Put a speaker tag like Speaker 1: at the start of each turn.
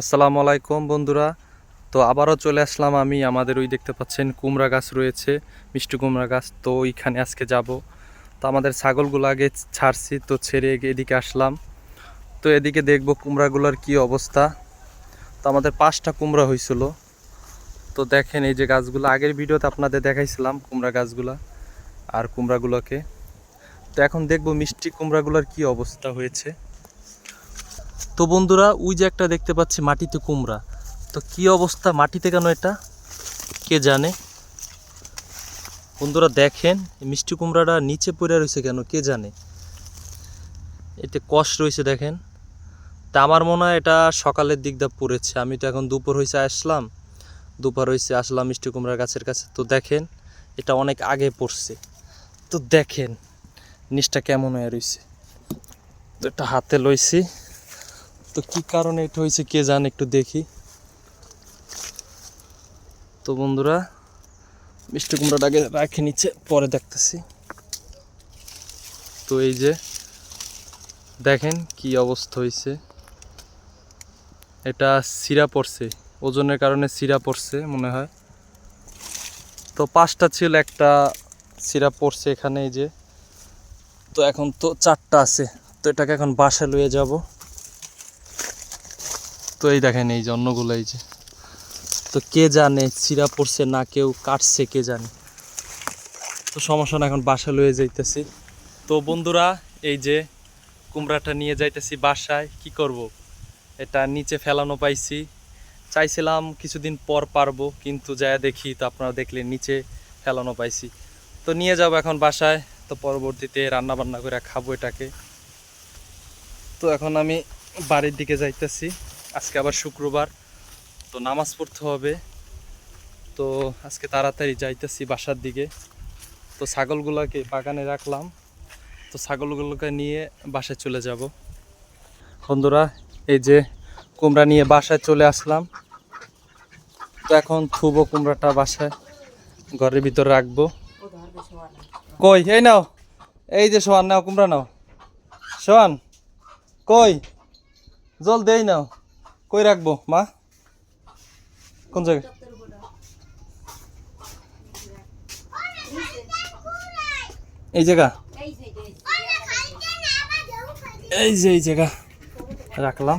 Speaker 1: আসসালামু আলাইকুম বন্ধুরা। তো আবারও চলে আসলাম আমি, আমাদের ওই দেখতে পাচ্ছেন কুমড়া গাছ রয়েছে, মিষ্টি কুমড়া গাছ। তো ওইখানে আজকে যাব। তো আমাদের ছাগলগুলো আগে ছাড়ছি, তো ছেড়ে এদিকে আসলাম। তো এদিকে দেখব কুমড়াগুলোর কি অবস্থা। তো আমাদের পাঁচটা কুমড়া হয়েছিল। তো দেখেন এই যে গাছগুলো, আগের ভিডিওতে আপনাদের দেখাইছিলাম কুমড়া গাছগুলা আর কুমড়াগুলোকে। তো এখন দেখব মিষ্টি কুমড়াগুলোর কি অবস্থা হয়েছে। তো বন্ধুরা, ওই যে একটা দেখতে পাচ্ছি মাটিতে কুমড়া। তো কি অবস্থা মাটিতে কেন এটা? কে জানে? বন্ধুরা, দেখেন মিষ্টি কুমড়াটা নিচে পড়ে রয়েছে কেন, কে জানে? এতে কষ রয়েছে, দেখেন। তা আমার মনে হয় এটা সকালের দিক দিয়ে পড়েছে। আমি তো এখন দুপুর হয়েছে আসলাম। দুপুর হয়েছে আসলাম মিষ্টি কুমড়ার গাছের কাছে। তো দেখেন, এটা অনেক আগে পড়ছে। তো দেখেন, নিচটা কেমন হয়ে রয়েছে তো এটা হাতে লইছি। তো কি কারণে এটা হয়েছে কে জানে একটু দেখি। তো বন্ধুরা, মিষ্টি কুমড়াটাকে রাখে নিচ্ছে পরে দেখতেছি। তো এই যে, দেখেন কি অবস্থা হয়েছে। এটা সিরা পড়ছে, ওজনের কারণে সিরা পড়ছে মনে হয়। তো পাঁচটা ছিল, একটা সিরা পড়ছে এখানে এই যে। তো এখন তো চারটা আছে, তো এটাকে এখন বাসায় লয়ে যাব। তো এই দেখেন এই যে অন্যগুলো এই যে। তো কে জানে চিরা পড়ছে না কেউ, কাটছে কে জানে। তো সমস্যা না, এখন বাসা লয়ে যাইতেছি। তো বন্ধুরা, এই যে কুমড়াটা নিয়ে যাইতেছি বাসায়, কি করব। এটা নিচে ফেলানো পাইছি। চাইছিলাম কিছুদিন পর পারব, কিন্তু যায় দেখি তো আপনারা দেখলেন নিচে ফেলানো পাইছি। তো নিয়ে যাব এখন বাসায়, তো পরবর্তীতে রান্না বান্না করে খাব এটাকে। তো এখন আমি বাড়ির দিকে যাইতেছি। আজকে আবার শুক্রবার, তো নামাজ পড়তে হবে। তো আজকে তাড়াতাড়ি যাইতেছি বাসার দিকে। তো ছাগলগুলোকে বাগানে রাখলাম। তো ছাগলগুলোকে নিয়ে বাসায় চলে যাব। বন্ধুরা, এই যে কুমড়া নিয়ে বাসায় চলে আসলাম। তো এখন থুবো কুমড়াটা বাসায় ঘরের ভিতর রাখব। কই? এই নাও। এই যে সোয়ান নাও কুমড়া নাও। সোয়ান কই? জল দেই নাও। কই রাখব মা? কোন জায়গায়? এই জায়গা? এই যে এই জায়গা। রাখলাম।